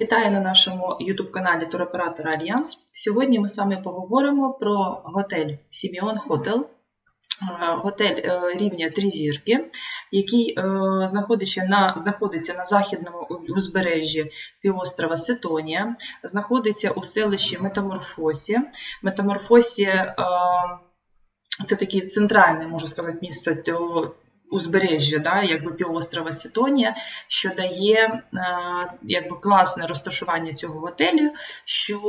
Вітаю на нашому YouTube каналі туроператора Альянс. Сьогодні ми з вами поговоримо про готель Сіміон Хотел. Готель е, рівня три зірки, який е, знаходиться на, знаходиться на західному узбережжі півострова Сетонія, знаходиться у селищі Метаморфосі. Метаморфосі е, це таке центральне, можу сказати, місце узбережжя, да, якби півострова Сетонія, що дає е, якби класне розташування цього готелю, що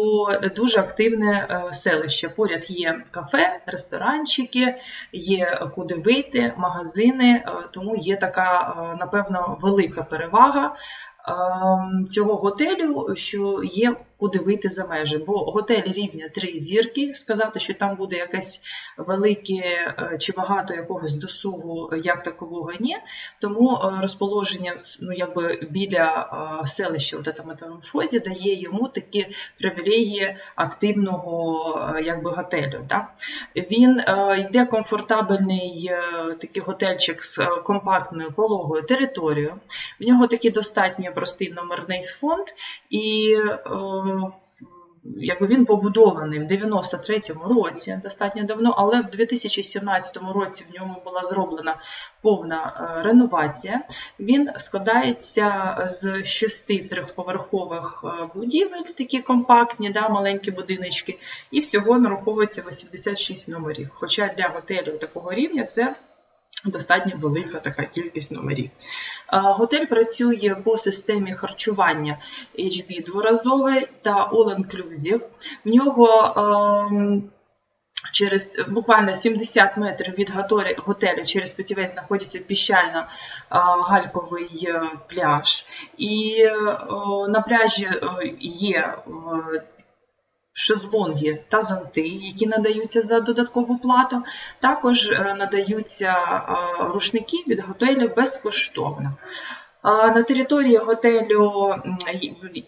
дуже активне е, селище. Поряд є кафе, ресторанчики, є куди вийти, магазини, е, тому є така, напевно, велика перевага е, цього готелю, що є куди вийти за межі. Бо готель рівня три зірки, сказати, що там буде якесь велике е, чи багато якогось досугу, як такового ні. Тому е, розположення ну, якби біля е, селища от метаморфозі дає йому такі привілегії активного якби, готелю. Да? Він йде комфортабельний такий готельчик з компактною пологою територією. В нього такий достатньо простий номерний фонд, і е, якби він побудований в 93-му році, достатньо давно, але в 2017 році в ньому була зроблена повна е, реновація. Він складається з шести трьохповерхових е, будівель, такі компактні, да, маленькі будиночки, і всього нараховується 86 номерів. Хоча для готелю такого рівня це Достатньо велика така кількість номерів. Готель працює по системі харчування HB дворазове та All-Inclusive. В нього ем, через буквально 70 метрів від готелю через путівець знаходиться піщально-гальковий е, пляж. І е, на пляжі е, є шезлонги та зонти, які надаються за додаткову плату. Також надаються рушники від готелю безкоштовно. На території готелю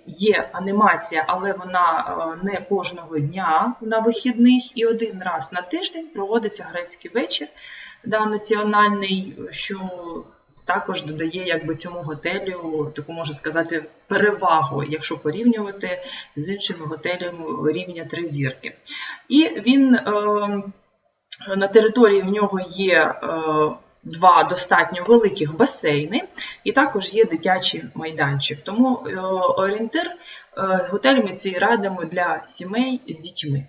є анімація, але вона не кожного дня на вихідних і один раз на тиждень проводиться грецький вечір да, національний, що також додає якби, цьому готелю, таку можна сказати, перевагу, якщо порівнювати з іншими готелями рівня три зірки. І він е, на території в нього є. Е, Два достатньо великих басейни, і також є дитячий майданчик. Тому е, орієнтир е, готель ми цей радимо для сімей з дітьми.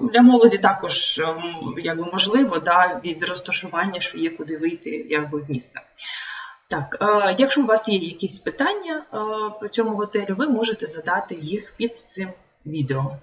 Ну, Для молоді також е, якби, можливо да, від розташування, що є куди вийти якби, в місто. Так, е, якщо у вас є якісь питання е, по цьому готелю, ви можете задати їх під цим відео.